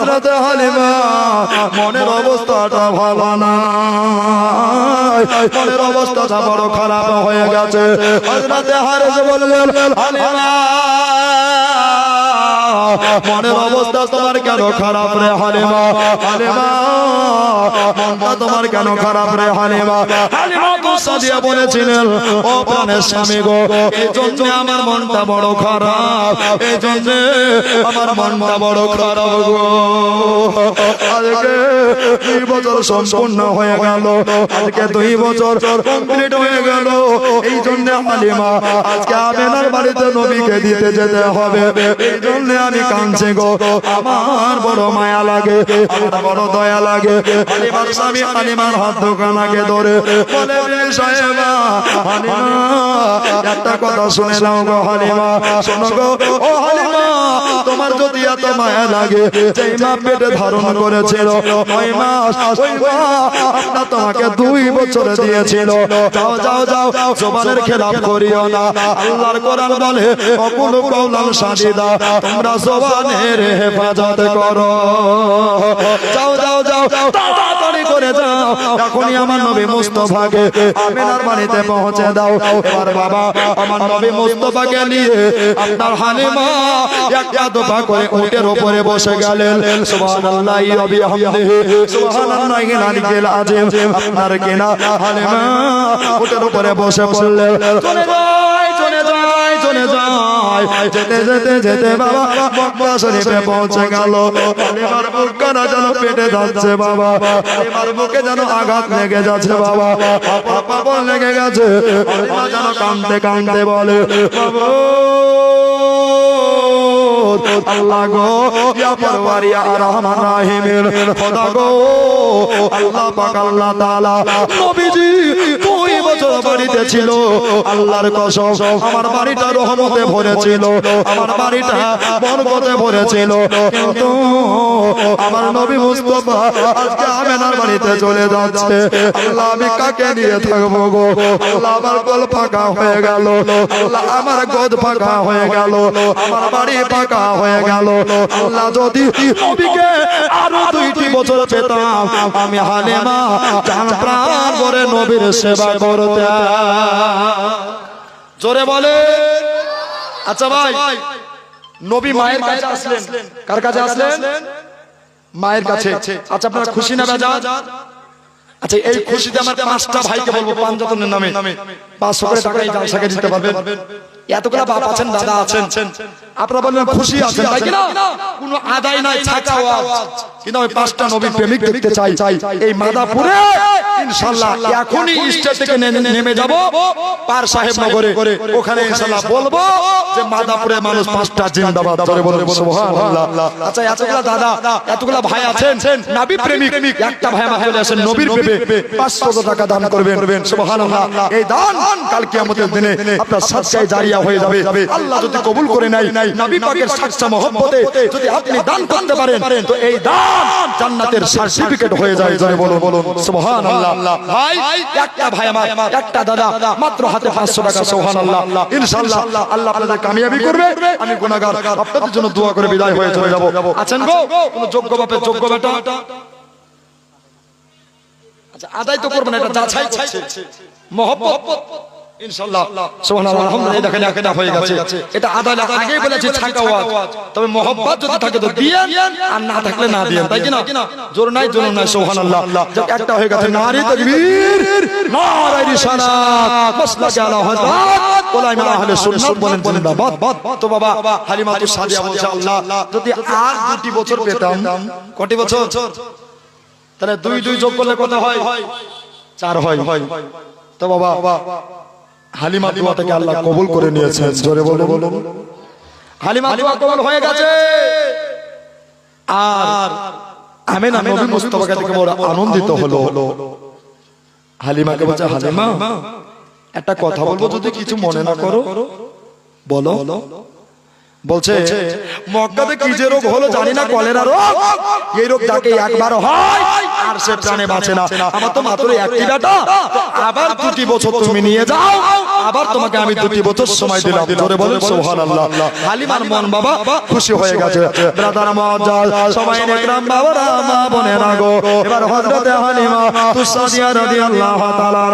হজরতে হালিমা, মনের অবস্থাটা ভালো না। মনের অবস্থাটা বড় খারাপ হয়ে গেছে। হজরতে হারেস বললেন, হালিমা, মনের অবস্থা তোমার কেন খারাপ রে হালিমা? হালিমা, মনটা তোমার কেন খারাপ রে হালিমা? হালিমা গুসা দিয়ে বলেছিলেন, ও প্রাণের স্বামী গো এই জন্য আমার মনটা বড় খারাপ এই জন্য আমার মনটা বড় খারাপ গো। আজকে দুই বছর সম্পূর্ণ হয়ে গেল, আজকে দুই বছর কমপ্লিট হয়ে গেল এই জন্য হালিমা আজকে বাড়িতে নবীকে দিতে যেতে হবে এই জন্য আমি কাঁদছি গো, আমার বড় মায়া লাগে বড় দয়া লাগে। হালিমার স্বামী হালিমার হাত দোকানাকে ধরে বলে "রে একটা কথা শুনে নাও গো হালিমা শোনো গো, ও হালিমা তোমার যদি এত মায়া লাগে পেটে ধারণ করেছিল তোমাকে দুই বছরে দিয়েছিল। যাও যাও যাও, জবানের খেলাপ করিও না। আল্লাহর কোরআন বলে, অকুল কৌলাম সাদিদা তোমরা জবানের হেফাজত করো। যাও যাও যাও, তাড়াতাড়ি করে যাও, এখনই আমার নবী মুস্তফাকে আমিনার বাড়িতে পৌঁছে দাও। এবার বাবা আমার নবী মুস্তফাকে নিয়ে আপনার হালিমা একটা দফা করে উটের উপরে বসে গেলেন। সুবহানাল্লাহি ওয়া বিহামদিহি সুবহানাল্লাহি আলিল আজিম আপনার কিনা হালিমা উটের উপরে বসে পড়লেন। চলে যাই চলে যাই যেতে যেতে যেতে বাবা মক্কা শরীফে পৌঁছে গেল। হালিমার বুক কানা যেন পেটে যাচ্ছে বাবা। হালিমার বুকে যেন আঘাত লেগে যাচ্ছে বাবা। পাপা বল লেগে গেছে। যেন কাঁদতে কাঁদতে বলে বাবা আল্লাহ গো ইয়া পরওয়ার ইয়া রহমান। রাহিমের খোদা গো আল্লাহ পাক আল্লাহ তাআলা নবীজি বাড়িতে ছিল। আল্লাহর কসম, আমার বাড়িটা রহমতে ভরেছিল আমার বাড়িটা বরকতে ভরেছিল কিন্তু আমার নবী মুস্তাফা আজকে আমেনার বাড়িতে চলে যাচ্ছে। আল্লাহ আমি কাকে নিয়ে থাকব গো? আল্লাহ আমার ফাঁকা হয়ে গেল। আল্লাহ আমার গোদ ফাঁকা হয়ে গেল। আমার বাড়ি ফাঁকা হয়ে গেল। আল্লাহ যদি নবীকে আরও দুইটি বছর পেতাম, আমি প্রাণ করে নবীর সেবা করতে জোরে বলে আচ্ছা ভাই নবী মায়ের কাছে আসলেন। কার কাছে আসলেন? মায়ের কাছে। আচ্ছা আপনারা খুশি না বেজা আচ্ছা এই খুশিতে আমার পাঁচটা ভাইকে বলব পাঁচ পাঞ্জাতনের নামে। পাঁচশো করে টাকা এই জালসাকে দিতে পারবেন। এতগুলা বাপ আছেন দাদা আছেন আপনারা বললেন খুশি আছেন তাই কিনা? কোনো আদায় নাই ছাকা আওয়াজ। কিন্তু আমি পাঁচটা নবী প্রেমিক দেখতে চাই। এই মাদাপুরে ইনশাআল্লাহ এখনই স্টেজ থেকে নেমে যাব। পার সাহেব নগরে। ওখানে ইনশাআল্লাহ বলব যে মাদাপুরে মানুষ পাঁচটা জিন্দাবাদ ধরে বলব সুবহানাল্লাহ। আচ্ছা এতগুলা দাদা এতগুলা ভাই আছেন নবী প্রেমিক একটা ভাই আমার চলে আসেন নবীর প্রেমে 500 টাকা দান করবেন সুবহানাল্লাহ এই দান কাল কিয়ামতের দিনে আপনার সাদকায়ে জারিয়া হয়ে যাবে। আল্লাহ যদি কবুল করে নেয় নবী পাকের সাচ্চা মহব্বতে যদি আপনি দান করতে পারেন তো এই দান জান্নাতের সার্টিফিকেট হয়ে যায় জয় বলো বলুন। সুবহানাল্লাহ। ভাই একটা ভাই আমার একটা দাদা মাত্র হাতে 500 টাকা সুবহানাল্লাহ। ইনশাআল্লাহ আল্লাহ আপনাদের কামিয়াবি করবে। আমি গুনাহগার। আপনাদের জন্য দোয়া করে বিদায় হয়ে চলে যাব। আছেন গো? কোন যোগ্য বাপের যোগ্য বেটা? আচ্ছা আদায় তো করবেন এটা যাচাই মহব্বত? ইনশাআল্লাহ। সুবহানাল্লাহ আলহামদুলিল্লাহ দেখেন একটা হয়ে গেছে। এটা আদায় না আগেই বলেছি ছাকা ওয়াজ। তবে মহব্বত যদি থাকে তো দিয়েন আর না থাকলে না দিয়েন। তাই কি না? জোর নাই জোর নাই সুবহানাল্লাহ। যাক একটা হয়ে গেছে। নারী তাকবীর নারায়ে রিসালাত মাসলাকে আলা হযরত ওলামা আহলে সুন্নাত বলেন জিন্দাবাদ। তো বাবা হালিমাতু সাদিয়া বলছে আল্লাহ যদি আর দুটি বছর পেতাম কটি বছর? তাহলে দুই দুই যোগ করলে কত হয়? চার হয়। তো বাবা হালিমা দোয়াটাকে আল্লাহ কবুল করে নিয়েছেন জোরে বলে বলুন। হালিমা দোয়া কবুল হয়ে গেছে। আর আমেনা নবী মুস্তাফাকে দেখে বড় আনন্দিত হলো। হালিমাকে বলছে হালিমা একটা কথা বলব যদি কিছু মনে না করো। বলো। বলছে মক্কাতে কি যে রোগ হলো জানি না কলেরা রোগ। এই রোগ যাকে একবার হয় আর সে প্রাণে বাঁচে না। আমার তো মাত্র একটি বেটা। আবার দুটি বছর তুমি নিয়ে যাও। আবার তোমাকে আমি দুটি বছর সময় দিলাম। ধরে বলেন সুবহানাল্লাহ। হালিমার মন বাবা খুশি হয়ে গেছে। ব্রাদার মজাজ সবাই নেকরাম বাবারা মা বোনেরা গো। এবার হযরতে হালিমা তুসাদিয়া রাদিয়াল্লাহু তাআলা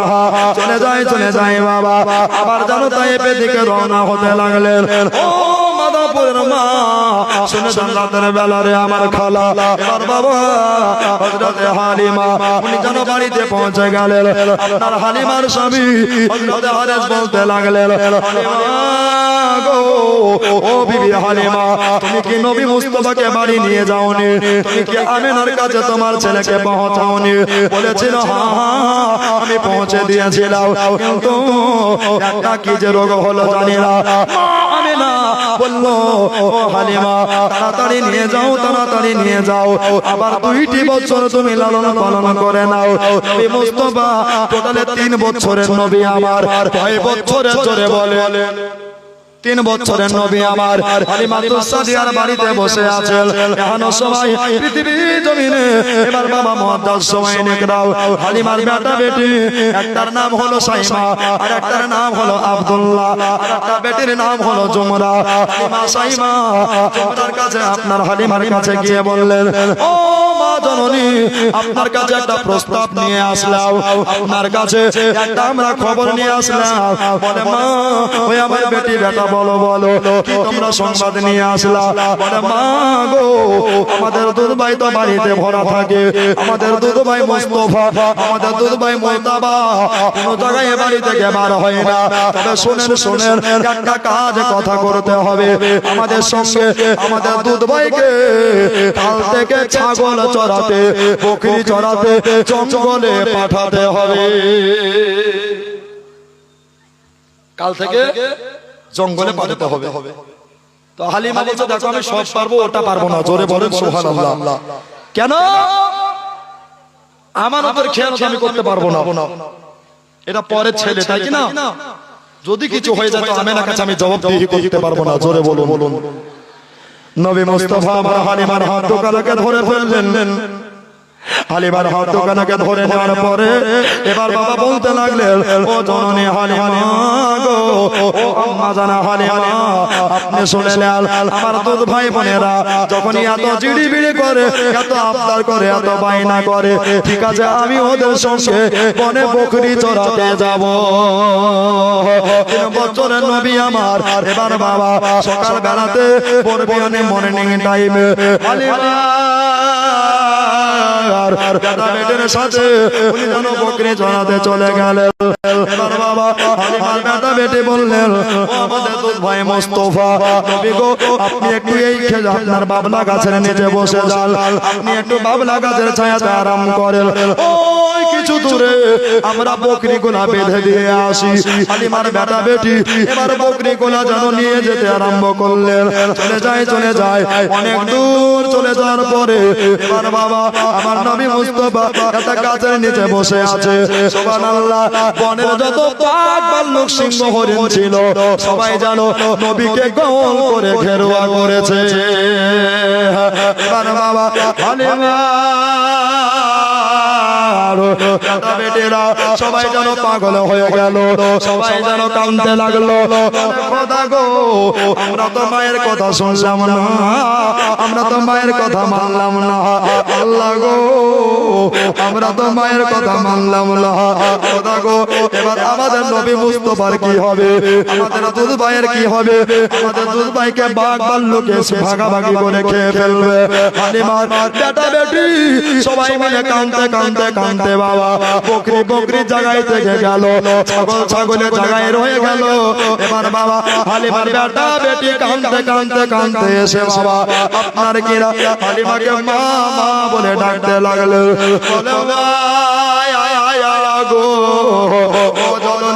চলে যায় চলে যায় বাবা। আবার জানো তাইপে দিকে রওনা হতে লাগলেন। ও মা শুনে শুনে রাতের বেলারে আমার খালা। এবার বাবা হযরতে হালিমা উনি যেন বাড়িতে পৌঁছে গেলেন। আপনার হালিমার স্বামী হযরতে হারেস বলতে লাগলেন ও বিবি হালিমা তুমি কি নবী মুস্তাফাকে বাড়ি নিয়ে যাওনি? তুমি কি আমিনার কাছে তোমার ছেলেকে পৌঁছাওনি? বলেছিল হ্যাঁ হ্যাঁ, আমি পৌঁছে দিয়েছিলাম। কিন্তু একটা কি যে রোগ হলো জানি না। আমিনা বলল ও হালিমা, তাড়াতাড়ি নিয়ে যাও, তাড়াতাড়ি নিয়ে যাও। আবার দুইটি বছর তুমি লালন পালন করে নাও। নবী মোস্তফা তিন বছরের নবী আমার। কয় বছরে চলে বলে তিন বছরের নবী আমার হালিমা তুসাদিয়ার বাড়িতে বসে আছেন। এখনও সবাই পৃথিবী জমিনে এবার বাবা মুহাদ্দাস সময় নেকরাও হালিমার বেটা বেটি। একটার নাম হলো সাইমা আর একটার নাম হলো আব্দুল্লাহ। আর একটা বেটির নাম হলো জুমরা। হালিমা সাইমা জুমরার কাছে আপনার হালিমার কাছে গিয়ে বললেন ও জননী, আপনার কাছে একটা প্রস্তাব নিয়ে আসলাম। আপনার কাছে একটা আমরা খবর নিয়ে আসলাম। বলে, মা, ওই আমার বেটি বেটা, বলো বলো তোমরা সংবাদ নিয়ে বলে, মা গো, আমাদের দুধ ভাই তো বাড়িতে ভরা থাকে। আমাদের দুধ ভাই মোস্তফা, আমাদের দুধ ভাই মোতাবা। কোন জায়গায় বাড়ি থেকে বার হয় না। তবে শুনেন শুনেন, একটা কাজ কথা করতে হবে। আমাদের সঙ্গে আমাদের দুধ ভাইকে কাল থেকে ছাগল চড়াতে বকরি চড়াতে জঙ্গলে পাঠাতে হবে। কাল থেকে জঙ্গলে পাঠাতে হবে। তো হালিমা বলছে দেখো আমি সব পারব ওটা পারব না। জোরে বলেন সুবহানাল্লাহ। কেন? আমার উপর খেয়াল আমি করতে পারব না। এটা পরের ছেলে তাই কি না? যদি কিছু হয়ে যায় আমেনা কাছে আমি জবাবদিহি করতে পারব না। জোরে বলুন। বলুন। নবী মুস্তাফা মারহানি হালিমার হাত দোকানকে ধরে ফেললেন। হালিমার হাত দোকানকে ধরে নেওয়ার পরে এবার বাবা বলতে লাগলেন ও জননী হালিমা গো ও আম্মা জানা হালিমা আপনি শুনে নেন আমার দুধ ভাই বোনেরা যখনই এত জিডিবিড়ি করে এত আবদার করে এত বাইনা করে ঠিক আছে আমি ওদের সঙ্গে বনে বকরি চড়াতে যাব। বছরের নবী আমার এবার বাবা সকাল বেলাতে পড়বে মর্নিং টাইমে হালিমা আর বেটের সাথে উনি যেন বকরি চড়াতে চলে গেলেন। এবার বাবা হালিমার বেটে বললেন ও আমাদের দুধ ভাই মোস্তফা নবী গো আপনি একটু এই খেজা আপনার বাবলা গাছের নিচে বসে যান। আপনি একটু বাবলা গাছের ছায়াতে আরাম করেন। ওই কিছু দূরে আমরা বকরি গোলা বেঁধে দিয়ে আসি। হালিমার বেটা বেটি, এবার বকরি গোলা যেন নিয়ে যেতে আরম্ভ করলেন। চলে যায় চলে যায়, অনেক দূর চলে যাওয়ার পরে এবার বাবা, আমার নবী মুস্তফা একটা গাছের নিচে বসে আছে। সুবহানাল্লাহ, বনের যত বাঘ ভাল্লুক সিংহ হরিণ ছিল, সবাই জানো নবীকে গোল করে ঘেরুয়া করেছে। এবার বাবা, হালিমা বেটেরা সবাই যেন পাগল হয়ে গেল। সবাই যেন কান্দতে লাগল। গো আমরা তো মায়ের কথা শুনলাম না। আমরা তো মায়ের কথা মানলাম না। আল্লাহ গো আমরা তো মায়ের কথা মানলাম না। গো এবার আমাদের নবী মুস্তফার কি হবে? আমাদের দুধ ভাইয়ের কি হবে? আমাদের দুধ ভাইকে বাঘ ভাল্লুকে ভাগাভাগি করে খেয়ে ফেলবে। হালিমার বেটা বেটি সবাই মিলে কানতে কানতে কানতে বাবা, বকরি বকরি জায়গায় থেকে গেল, ছাগল ছাগলের জায়গায় রয়ে গেল। এবার বাবা, হালিমার বেটা বেটি কানতে কানতে কানতে এসে বাবা, আপনার কিরা হালিমাকে মা মা বলে ডাকতে লাগল। বলে গো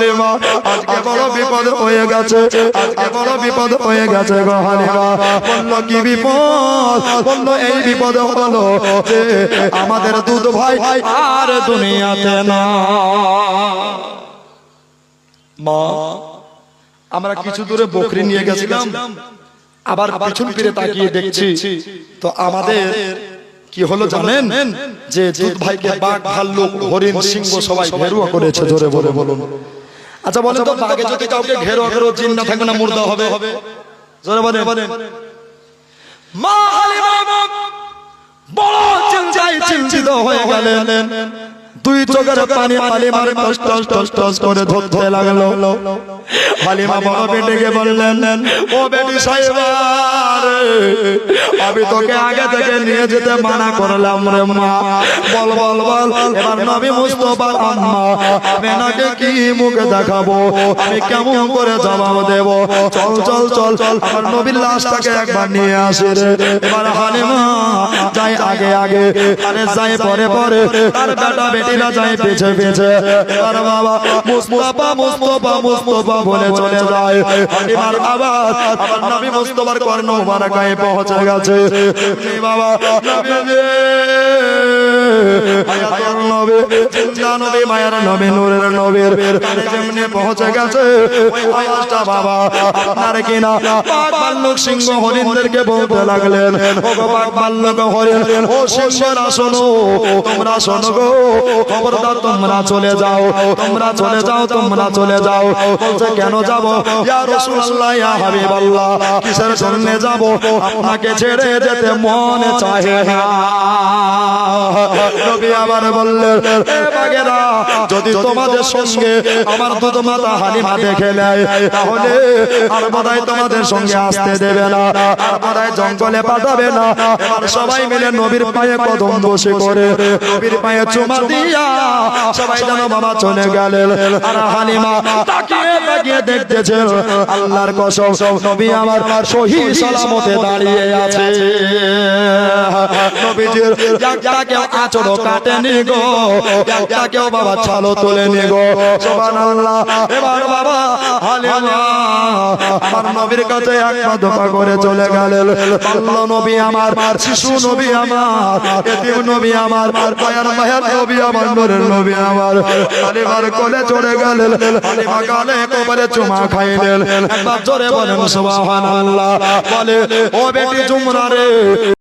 ও জননী মা আজকে বড় বিপদ হয়ে গেছে আজকে বড় বিপদ হয়ে গেছে গো হালিমা বলল কি বিপদ? বলল এই বিপদ হলো যে আমাদের দুধ ভাই আর দুনিয়াতে না। মা আমরা কিছু দূরে বকরি নিয়ে গেছিলাম। আবার পিছন ফিরে তাকিয়ে দেখছি। তো আমাদের কি হলো জানেন? যে দুধ ভাইকে বাঘ ভাল্লুক হরিণ সিংহ সবাই ঘেরুয়া করেছে জোরে বলে বলুন। আচ্ছা বলেন তো বাঘে যদি কাউকে ঘেরো ঘেরো না থাকবে না মুর্দা হবে। জোরে বলেন। মা হালিমা বড় চিন্তায় চিন্তিত হয়ে গেলেন। দুই চোখের পানি হালিমার টস টস টস টস করে ধরতে লাগল হালিমা বড় বেটিকে বললেন ও বেটি সাহেবার আমি তোকে আগে থেকে নিয়ে যেতে মানা করলাম রে মা বল বল বল এবার নবী মুস্তফার আম্মা আমি নাকে কি মুখে দেখাবো আমি কেমন করে জবাব দেব চল চল চল চল আমার নবীর লাশটাকে একবার নিয়ে আসে রে এবার হালিমা যাই আগে আগে আরে যাই পরে পরে তার বেটা বেটিরা যাই পেছে পেছে এবার বাবা মুস্তফা মুস্তফা মুস্তফা বলে চলে যায়। হালিমার আবার আবার নবী মুস্তফার কর্ণ মুবারকায় পৌঁছে গেছে। বাবা নবী রে, হায়াতুর নবী জিন্দা নবী মায়ের নবী নূরের নবীর কানে পৌঁছে গেছে। ওই আওয়াজটা বাবা আপনার কিনা? পাক বাল্লুক সিংহ হরিণদেরকে বলতে লাগলেন ও পাক বাল্লুক হরিণ ও সিংহরা শোনো তোমরা শোনো গো খবরদার তোমরা চলে যাও? তোমরা চলে যাও, তোমরা চলে যাও। বলছে, কেন যাব? ইয়া রাসূলুল্লাহ, ইয়া হাবিবাল্লাহ, কিসের জন্য যাব? আপনাকে ছেড়ে যেতে মন চাহে নবী আবার বললেন, এ বাগেরা, যদি তোমাদের সঙ্গে আমার দুধ মাতা হালিমা দেখে নেয়, তাহলে আর বোধহয় তোমাদের সঙ্গে আসতে দেবে না, আর বোধহয় জঙ্গলে পাঠাবে না। সবাই মিলে নবীর পায়ে কদম বসে করে নবীর পায়ে চুমা দিয়া সবাই যেন বাবা চলে গেলেন। আর হালিমা তাকিয়ে তাকিয়ে দেখতেছেন আল্লাহর কসম নবী আমার সহি সালামতে দাঁড়িয়ে আছে। নবীজির একটা কেউ আচরও কাটেনি গো। একটা কেউ বাবা ছালো তোলেনি গো। সুবহানাল্লাহ। এবার বাবা হালিমা আমার নবীর কাছে করে চলে গেলেন। বাল্য নবী আমার শিশু নবী আমার এতিম নবী আমার মায়ার নবী আমার নূরের নবী আমার। হালিমার কোলে চড়ে গেলেন। হালিমা গালে কোপালে চুমা খাইলেন একবার জোরে বলেন সুবহানাল্লাহ। বলে ও বেটি জুমরা রে।